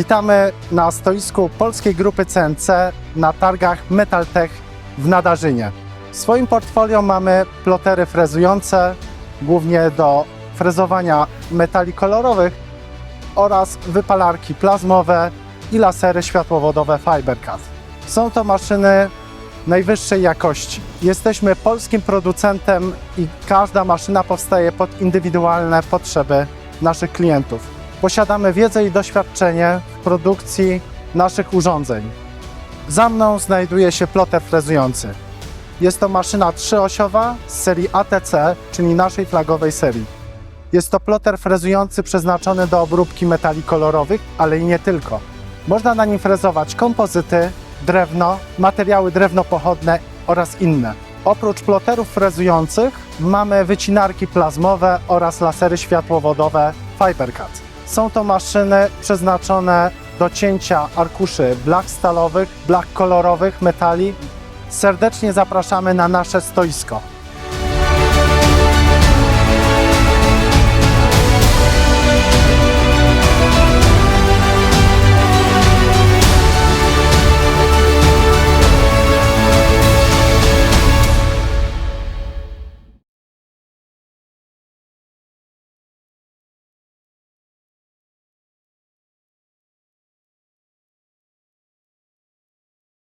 Witamy na stoisku polskiej grupy CNC na targach Metaltech w Nadarzynie. W swoim portfolio mamy plotery frezujące, głównie do frezowania metali kolorowych oraz wypalarki plazmowe i lasery światłowodowe Fibercut. Są to maszyny najwyższej jakości. Jesteśmy polskim producentem i każda maszyna powstaje pod indywidualne potrzeby naszych klientów. Posiadamy wiedzę i doświadczenie w produkcji naszych urządzeń. Za mną znajduje się ploter frezujący. Jest to maszyna trzyosiowa z serii ATC, czyli naszej flagowej serii. Jest to ploter frezujący przeznaczony do obróbki metali kolorowych, ale i nie tylko. Można na nim frezować kompozyty, drewno, materiały drewnopochodne oraz inne. Oprócz ploterów frezujących mamy wycinarki plazmowe oraz lasery światłowodowe Fibercut. Są to maszyny przeznaczone do cięcia arkuszy blach stalowych, blach kolorowych, metali. Serdecznie zapraszamy na nasze stoisko.